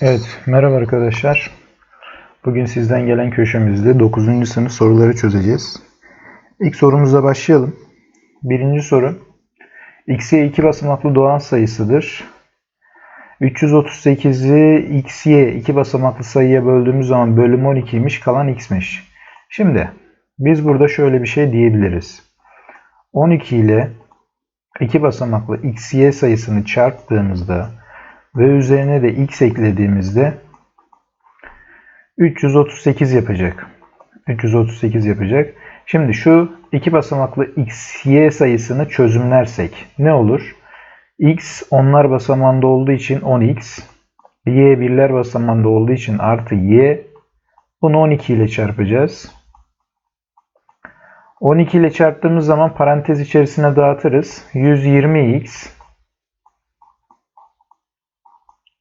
Evet, merhaba arkadaşlar. Bugün sizden gelen köşemizde 9. sınıf soruları çözeceğiz. İlk sorumuzla başlayalım. Birinci soru. xy iki basamaklı doğal sayısıdır. 338'i xy iki basamaklı sayıya böldüğümüz zaman bölüm 12'ymiş, kalan x'miş. Şimdi biz burada şöyle bir şey diyebiliriz. 12 ile iki basamaklı xy sayısını çarptığımızda ve üzerine de x eklediğimizde 338 yapacak. 338 yapacak. Şimdi şu iki basamaklı x, y sayısını çözümlersek ne olur? x onlar basamağında olduğu için 10x, y birler basamağında olduğu için artı y. Bunu 12 ile çarpacağız. 12 ile çarptığımız zaman parantez içerisine dağıtırız. 120x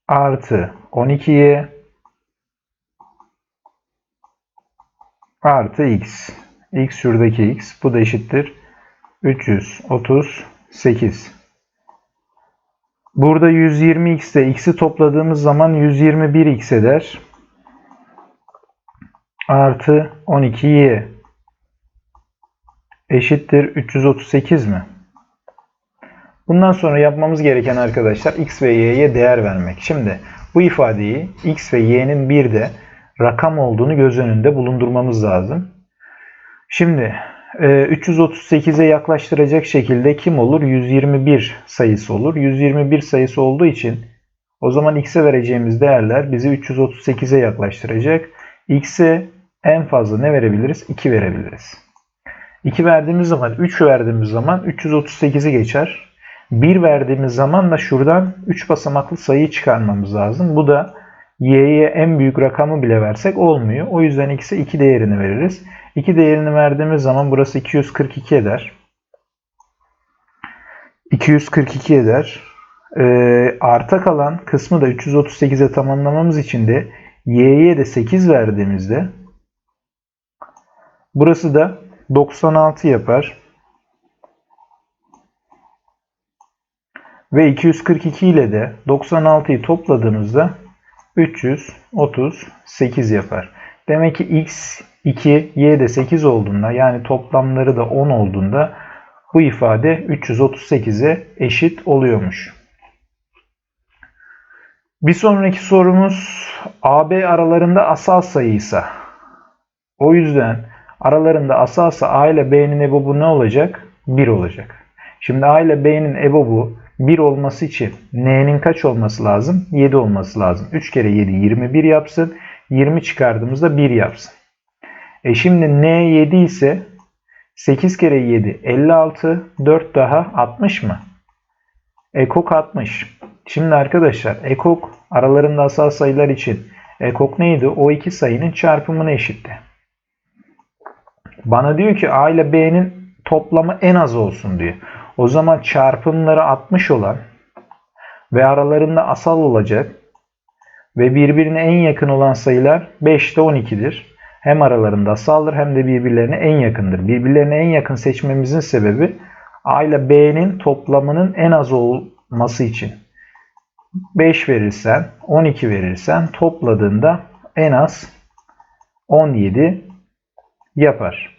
artı 12'ye artı x. x şuradaki x. Bu da eşittir. 338. Burada 120x ile x'i topladığımız zaman 121x eder. Artı 12y eşittir 338 mi? Bundan sonra yapmamız gereken arkadaşlar x ve y'ye değer vermek. Şimdi bu ifadeyi x ve y'nin bir de rakam olduğunu göz önünde bulundurmamız lazım. Şimdi 338'e yaklaştıracak şekilde kim olur? 121 sayısı olur. 121 sayısı olduğu için o zaman x'e vereceğimiz değerler bizi 338'e yaklaştıracak. x'e en fazla ne verebiliriz? 2 verebiliriz. 2 verdiğimiz zaman 3 verdiğimiz zaman 338'i geçer. 1 verdiğimiz zaman da şuradan 3 basamaklı sayıyı çıkarmamız lazım. Bu da y'ye en büyük rakamı bile versek olmuyor. O yüzden x'e 2 değerini veririz. 2 değerini verdiğimiz zaman burası 242 eder. 242 eder. Ee, arta kalan kısmı da 338'e tamamlamamız için de y'ye de 8 verdiğimizde burası da 96 yapar. Ve 242 ile de 96'yı topladığımızda 338 yapar. Demek ki x 2, y de 8 olduğunda yani toplamları da 10 olduğunda bu ifade 338'e eşit oluyormuş. Bir sonraki sorumuz AB aralarında asal sayıysa. O yüzden aralarında asalsa A ile B'nin ebobu ne olacak? 1 olacak. Şimdi A ile B'nin ebobu 1 olması için n'nin kaç olması lazım? 7 olması lazım. 3 kere 7 21 yapsın. 20 çıkardığımızda 1 yapsın. E şimdi n 7 ise 8 kere 7 56 4 daha 60 mı? Ekok 60. Şimdi arkadaşlar ekok aralarında asal sayılar için ekok neydi? O iki sayının çarpımına eşitti. Bana diyor ki A ile B'nin toplamı en az olsun diyor. O zaman çarpımları 60 olan ve aralarında asal olacak ve birbirine en yakın olan sayılar 5 ile 12'dir. Hem aralarında asaldır hem de birbirlerine en yakındır. Birbirlerine en yakın seçmemizin sebebi A ile B'nin toplamının en az olması için. 5 verirsen, 12 verirsen topladığında en az 17 yapar.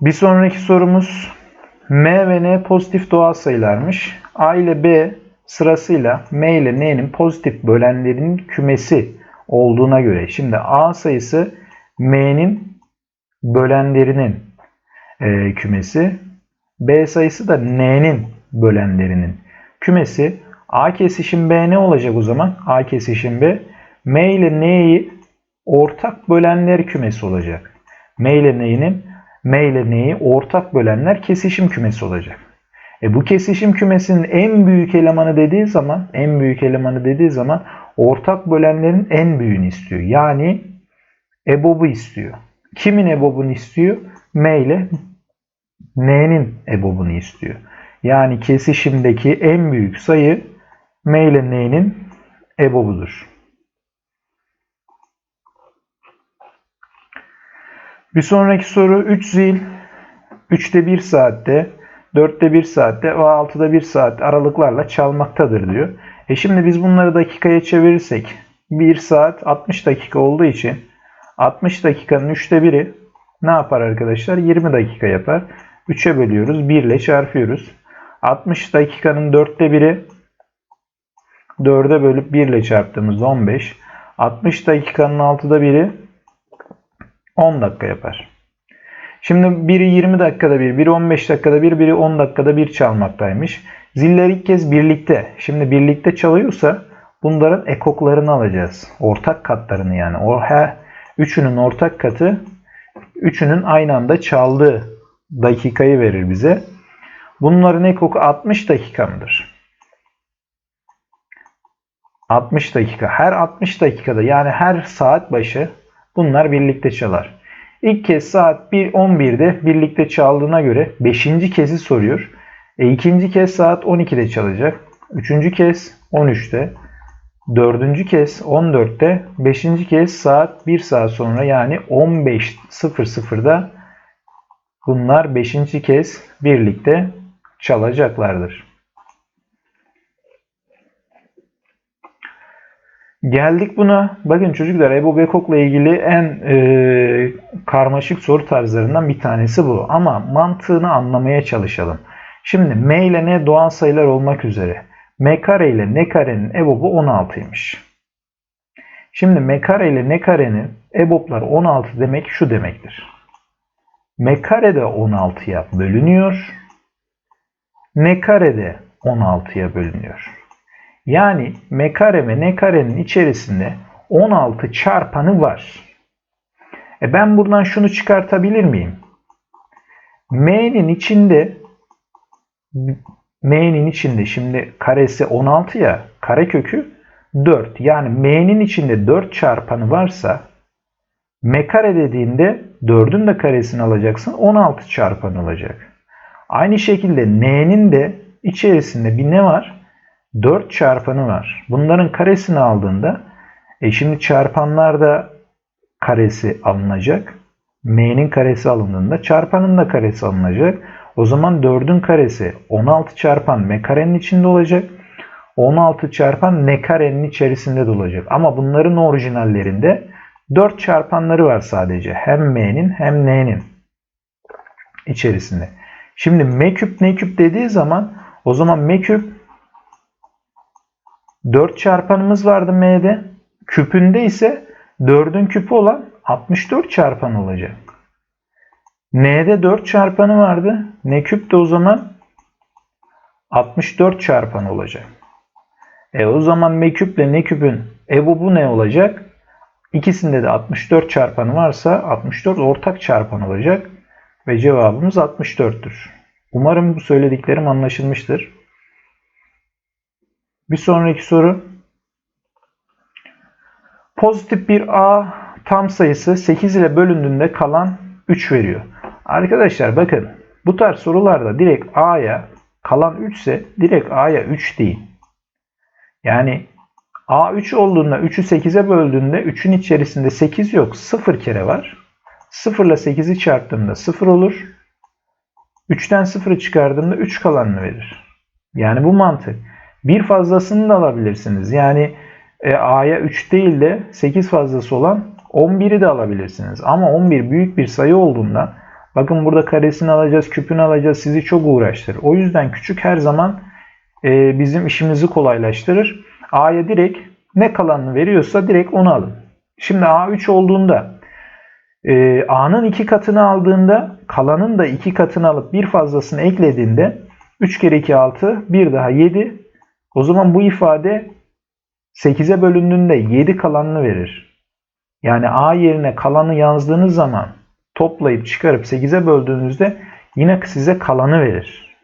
Bir sonraki sorumuz M ve N pozitif doğal sayılarmış. A ile B sırasıyla M ile N'nin pozitif bölenlerinin kümesi olduğuna göre. Şimdi A sayısı M'nin bölenlerinin e, kümesi. B sayısı da N'nin bölenlerinin kümesi. A kesişim B ne olacak o zaman? A kesişim B. M ile N'yi ortak bölenler kümesi olacak. M ile N'nin M ile N'yi ortak bölenler kesişim kümesi olacak. E bu kesişim kümesinin en büyük elemanı dediği zaman, en büyük elemanı dediği zaman ortak bölenlerin en büyüğünü istiyor. Yani EBOB'u istiyor. Kimin EBOB'unu istiyor? M ile N'nin EBOB'unu istiyor. Yani kesişimdeki en büyük sayı M ile N'nin EBOB'udur. Bir sonraki soru 3 zil 3'te 1 saatte 4'te 1 saatte ve 6'da 1 saat aralıklarla çalmaktadır diyor. E şimdi biz bunları dakikaya çevirirsek 1 saat 60 dakika olduğu için 60 dakikanın 3'te 1'i ne yapar arkadaşlar? 20 dakika yapar. 3'e bölüyoruz. 1 ile çarpıyoruz. 60 dakikanın 4'te 1'i 4'e bölüp 1 ile çarptığımızda 15. 60 dakikanın 6'da 1'i 10 dakika yapar. Şimdi biri 20 dakikada bir, biri 15 dakikada bir, biri 10 dakikada bir çalmaktaymış. Ziller ilk kez birlikte. Şimdi birlikte çalıyorsa bunların ekoklarını alacağız. Ortak katlarını yani. O her üçünün ortak katı üçünün aynı anda çaldığı dakikayı verir bize. Bunların ekoku 60 dakika mıdır? 60 dakika. Her 60 dakikada yani her saat başı bunlar birlikte çalar. İlk kez saat 11'de birlikte çaldığına göre 5. kezi soruyor. E, ikinci kez saat 12'de çalacak. Üçüncü kez 13'te. Dördüncü kez 14'te. Beşinci kez saat 1 saat sonra yani 15.00'da bunlar 5. kez birlikte çalacaklardır. Geldik buna. Bakın çocuklar Ebo Bekok'la ilgili en e, karmaşık soru tarzlarından bir tanesi bu. Ama mantığını anlamaya çalışalım. Şimdi M ile N doğal sayılar olmak üzere. M kare ile N karenin EBOB'u 16'ymış. Şimdi M kare ile N karenin EBOB'lar 16 demek şu demektir. M kare de 16'ya bölünüyor. N kare de 16'ya bölünüyor. Yani M kare ve N karenin içerisinde 16 çarpanı var. E ben buradan şunu çıkartabilir miyim? M'nin içinde M'nin içinde şimdi karesi 16 ya kare kökü 4. Yani M'nin içinde 4 çarpanı varsa M kare dediğinde 4'ün de karesini alacaksın 16 çarpan olacak. Aynı şekilde N'nin de içerisinde bir ne var? 4 çarpanı var. Bunların karesini aldığında e şimdi çarpanlar da karesi alınacak. M'nin karesi alındığında çarpanın da karesi alınacak. O zaman 4'ün karesi 16 çarpan M karenin içinde olacak. 16 çarpan N karenin içerisinde de olacak. Ama bunların orijinallerinde 4 çarpanları var sadece. Hem M'nin hem N'nin içerisinde. Şimdi M küp N küp dediği zaman o zaman M küp 4 çarpanımız vardı M'de. Küpünde ise 4'ün küpü olan 64 çarpan olacak. N'de 4 çarpanı vardı. N küp de o zaman 64 çarpan olacak. E o zaman M küp ile N küpün EBOB'u ne olacak? İkisinde de 64 çarpanı varsa 64 ortak çarpan olacak. Ve cevabımız 64'tür. Umarım bu söylediklerim anlaşılmıştır. Bir sonraki soru. Pozitif bir A tam sayısı 8 ile bölündüğünde kalan 3 veriyor. Arkadaşlar bakın bu tarz sorularda direkt A'ya kalan 3 ise direkt A'ya 3 değil. Yani A 3 olduğunda 3'ü 8'e böldüğünde 3'ün içerisinde 8 yok. 0 kere var. 0 ile 8'i çarptığımda 0 olur. 3'ten 0'ı çıkardığımda 3 kalanını verir. Yani bu mantık. Bir fazlasını da alabilirsiniz. Yani e, A'ya 3 değil de 8 fazlası olan 11'i de alabilirsiniz. Ama 11 büyük bir sayı olduğunda bakın burada karesini alacağız, küpünü alacağız sizi çok uğraştırır. O yüzden küçük her zaman e, bizim işimizi kolaylaştırır. A'ya direkt ne kalanını veriyorsa direkt onu alın. Şimdi A3 olduğunda e, A'nın iki katını aldığında kalanın da iki katını alıp bir fazlasını eklediğinde 3 kere 2 6 bir daha 7 o zaman bu ifade 8'e bölündüğünde 7 kalanını verir. Yani A yerine kalanı yazdığınız zaman toplayıp çıkarıp 8'e böldüğünüzde yine size kalanı verir.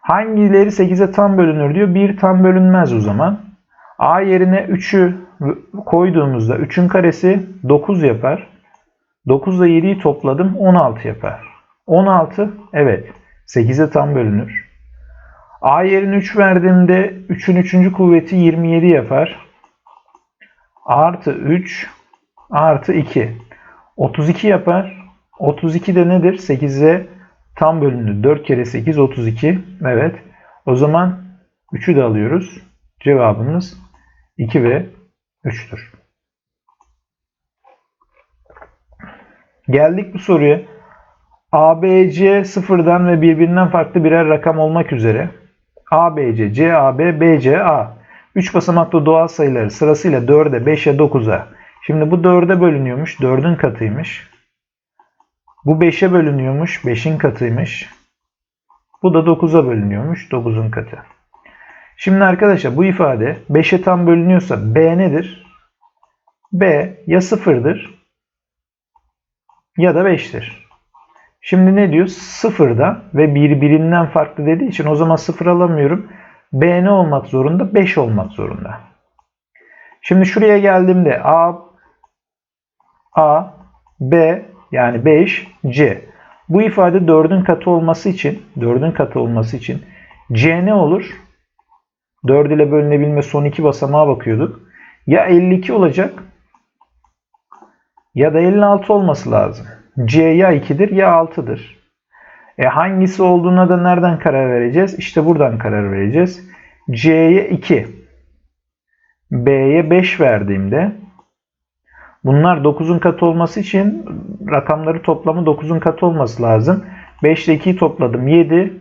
Hangileri 8'e tam bölünür diyor. 1 tam bölünmez o zaman. A yerine 3'ü koyduğumuzda 3'ün karesi 9 yapar. 9 ile 7'yi topladım 16 yapar. 16 evet 8'e tam bölünür. A yerine 3 verdiğimde 3'ün 3. kuvveti 27 yapar. Artı 3 artı 2. 32 yapar. 32 de nedir? 8'e Tam bölünür. 4 kere 8 32. Evet. O zaman 3'ü de alıyoruz. Cevabımız 2 ve 3'tür. Geldik bu soruya. ABC sıfırdan ve birbirinden farklı birer rakam olmak üzere ABC, CAB, BCA 3 basamaklı doğal sayıları sırasıyla 4'e, 5'e, 9'a. Şimdi bu 4'e bölünüyormuş. 4'ün katıymış. Bu 5'e bölünüyormuş. 5'in katıymış. Bu da 9'a bölünüyormuş. 9'un katı. Şimdi arkadaşlar bu ifade 5'e tam bölünüyorsa B nedir? B ya 0'dır ya da 5'tir. Şimdi ne diyor? 0'da ve birbirinden farklı dediği için o zaman 0 alamıyorum. B ne olmak zorunda? 5 olmak zorunda. Şimdi şuraya geldiğimde A A B yani 5 C. Bu ifade 4'ün katı olması için 4'ün katı olması için C ne olur? 4 ile bölünebilme son iki basamağa bakıyorduk. Ya 52 olacak ya da 56 olması lazım. C ya 2'dir ya 6'dır. E hangisi olduğuna da nereden karar vereceğiz? İşte buradan karar vereceğiz. C'ye 2, B'ye 5 verdiğimde bunlar 9'un katı olması için rakamları toplamı 9'un katı olması lazım. 5 ile 2'yi topladım 7.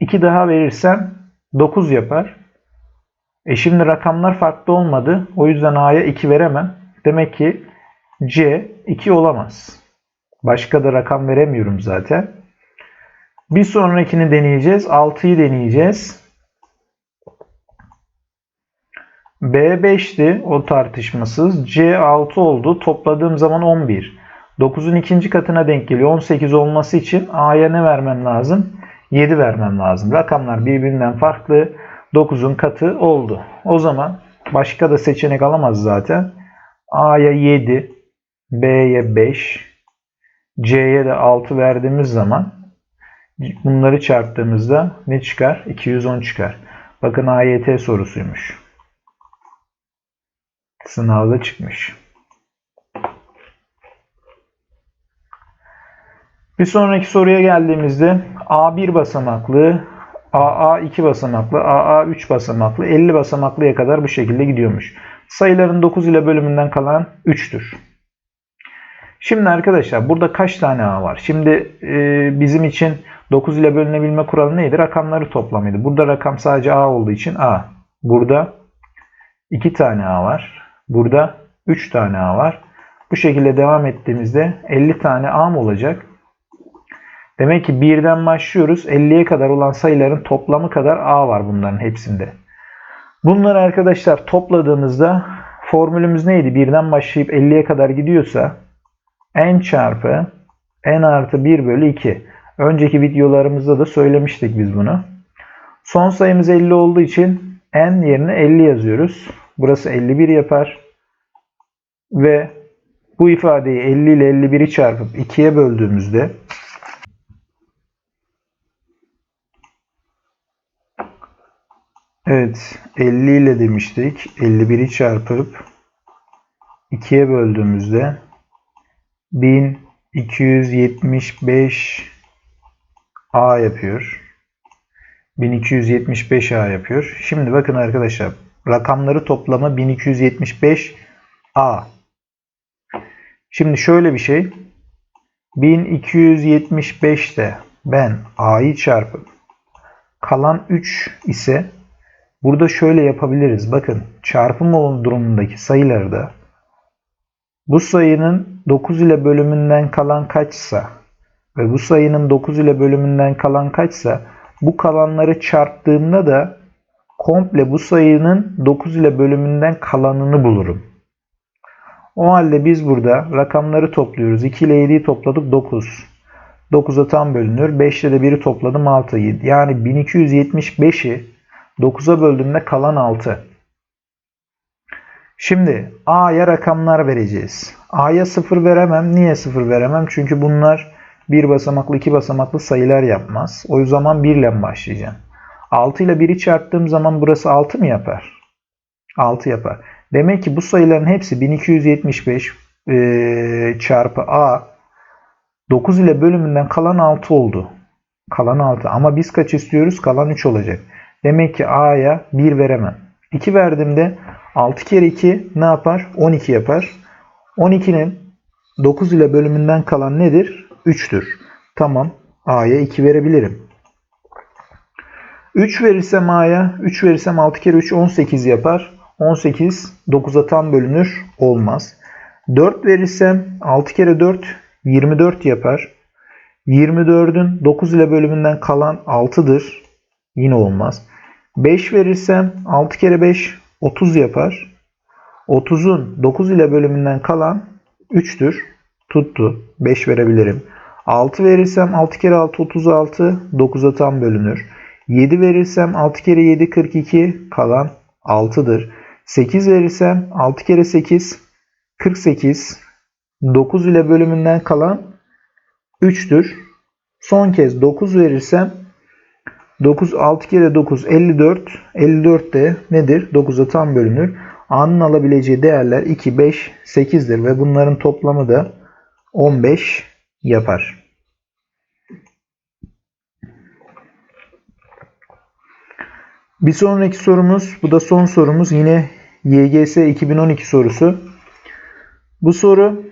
2 daha verirsem 9 yapar. E şimdi rakamlar farklı olmadı. O yüzden A'ya 2 veremem. Demek ki C 2 olamaz. Başka da rakam veremiyorum zaten. Bir sonrakini deneyeceğiz. 6'yı deneyeceğiz. B5'ti o tartışmasız. C 6 oldu. Topladığım zaman 11. 9'un ikinci katına denk geliyor. 18 olması için A'ya ne vermem lazım? 7 vermem lazım. Rakamlar birbirinden farklı. 9'un katı oldu. O zaman başka da seçenek alamaz zaten. A'ya 7, B'ye 5, C'ye de 6 verdiğimiz zaman bunları çarptığımızda ne çıkar? 210 çıkar. Bakın AYT sorusuymuş. Sınavda çıkmış. Bir sonraki soruya geldiğimizde A1 basamaklı, AA 2 basamaklı, AA 3 basamaklı, 50 basamaklıya kadar bu şekilde gidiyormuş. Sayıların 9 ile bölümünden kalan 3'tür. Şimdi arkadaşlar burada kaç tane A var? Şimdi e, bizim için 9 ile bölünebilme kuralı neydi? Rakamları toplamıydı. Burada rakam sadece A olduğu için A. Burada 2 tane A var. Burada 3 tane A var. Bu şekilde devam ettiğimizde 50 tane A mı olacak? Demek ki 1'den başlıyoruz. 50'ye kadar olan sayıların toplamı kadar A var bunların hepsinde. Bunları arkadaşlar topladığımızda formülümüz neydi? 1'den başlayıp 50'ye kadar gidiyorsa n çarpı n artı 1 bölü 2. Önceki videolarımızda da söylemiştik biz bunu. Son sayımız 50 olduğu için n yerine 50 yazıyoruz. Burası 51 yapar. Ve bu ifadeyi 50 ile 51'i çarpıp 2'ye böldüğümüzde Evet 50 ile demiştik. 51'i çarpıp 2'ye böldüğümüzde 1275 A yapıyor. 1275 A yapıyor. Şimdi bakın arkadaşlar rakamları toplamı 1275 A. Şimdi şöyle bir şey. 1275'te ben A'yı çarpıp kalan 3 ise burada şöyle yapabiliriz. Bakın çarpım durumundaki sayıları da bu sayının 9 ile bölümünden kalan kaçsa ve bu sayının 9 ile bölümünden kalan kaçsa bu kalanları çarptığımda da komple bu sayının 9 ile bölümünden kalanını bulurum. O halde biz burada rakamları topluyoruz. 2 ile 7'yi topladık 9. 9'a tam bölünür. 5 ile de 1'i topladım 6. Yani 1275'i 9'a böldüğümde kalan 6. Şimdi A'ya rakamlar vereceğiz. A'ya 0 veremem. Niye 0 veremem? Çünkü bunlar bir basamaklı iki basamaklı sayılar yapmaz. O zaman 1 ile başlayacağım. 6 ile 1'i çarptığım zaman burası 6 mı yapar? 6 yapar. Demek ki bu sayıların hepsi 1275 e, çarpı A 9 ile bölümünden kalan 6 oldu. Kalan 6 ama biz kaç istiyoruz? Kalan 3 olacak. Demek ki A'ya 1 veremem. 2 verdiğimde 6 kere 2 ne yapar? 12 yapar. 12'nin 9 ile bölümünden kalan nedir? 3'tür. Tamam. A'ya 2 verebilirim. 3 verirsem A'ya, 3 verirsem 6 kere 3 18 yapar. 18 9'a tam bölünür. Olmaz. 4 verirsem 6 kere 4 24 yapar. 24'ün 9 ile bölümünden kalan 6'dır. Yine olmaz. 5 verirsem 6 kere 5 30 yapar. 30'un 9 ile bölümünden kalan 3'tür. Tuttu. 5 verebilirim. 6 verirsem 6 kere 6 36 9'a tam bölünür. 7 verirsem 6 kere 7 42 kalan 6'dır. 8 verirsem 6 kere 8 48 9 ile bölümünden kalan 3'tür. Son kez 9 verirsem 9 6 kere 9 54. 54 de nedir? 9'a tam bölünür. A'nın alabileceği değerler 2, 5, 8'dir ve bunların toplamı da 15 yapar. Bir sonraki sorumuz, bu da son sorumuz yine YGS 2012 sorusu. Bu soru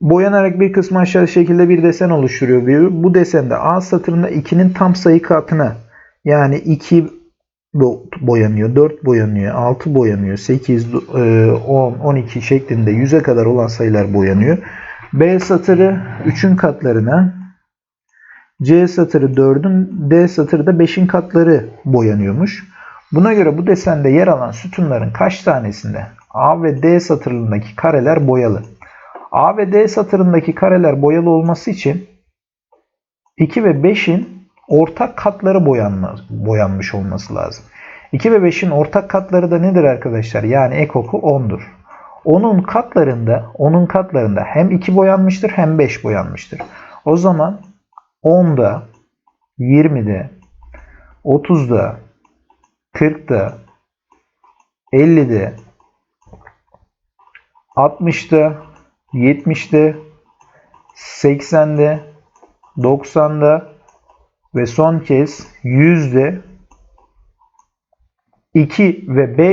boyanarak bir kısmı aşağı şekilde bir desen oluşturuyor. Bu desende A satırında 2'nin tam sayı katına yani 2 boyanıyor, 4 boyanıyor, 6 boyanıyor, 8, 10, 12 şeklinde 100'e kadar olan sayılar boyanıyor. B satırı 3'ün katlarına, C satırı 4'ün, D satırı da 5'in katları boyanıyormuş. Buna göre bu desende yer alan sütunların kaç tanesinde A ve D satırındaki kareler boyalı? A ve D satırındaki kareler boyalı olması için 2 ve 5'in ortak katları boyanma, boyanmış olması lazım. 2 ve 5'in ortak katları da nedir arkadaşlar? Yani ekoku 10'dur. Onun katlarında, onun katlarında hem 2 boyanmıştır hem 5 boyanmıştır. O zaman 10'da, 20'de, 30'da, 40'da, 50'de, 60'da, 70'de, 80'de, 90'da ve son kez 100'de 2 ve 5